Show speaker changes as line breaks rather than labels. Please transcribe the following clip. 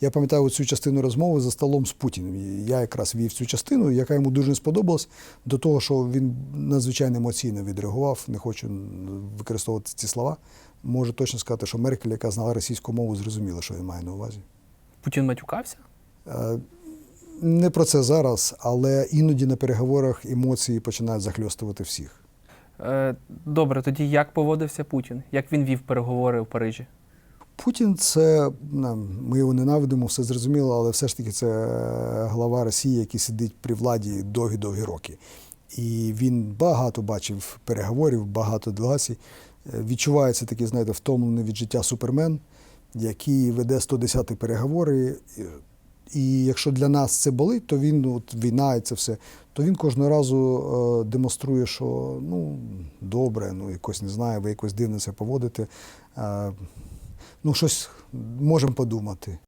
Я пам'ятаю цю частину розмови за столом з Путіним. Я якраз вів цю частину, яка йому дуже не сподобалась, до того, що він надзвичайно емоційно відреагував. Не хочу використовувати ці слова. Можу точно сказати, що Меркель, яка знала російську мову, зрозуміла, що він має на увазі.
Путін матюкався?
Е, Не про це зараз, але іноді на переговорах емоції починають захльостувати всіх.
Е, Добре, тоді як поводився Путін? Як він вів переговори у Парижі?
Путін це ми його ненавидимо, все зрозуміло, але все ж таки це е, глава Росії, який сидить при владі довгі-довгі роки. І він багато бачив переговорів, багато делегацій. Е, Відчувається такий, знаєте, втомлений від життя супермен, який веде 110 переговори. І- І якщо для нас це болить, то він ну, от війна і це все, то він кожного разу е, демонструє, що ну добре, ну якось не знаю, ви якось дивно це поводите. Ну, щось можемо подумати.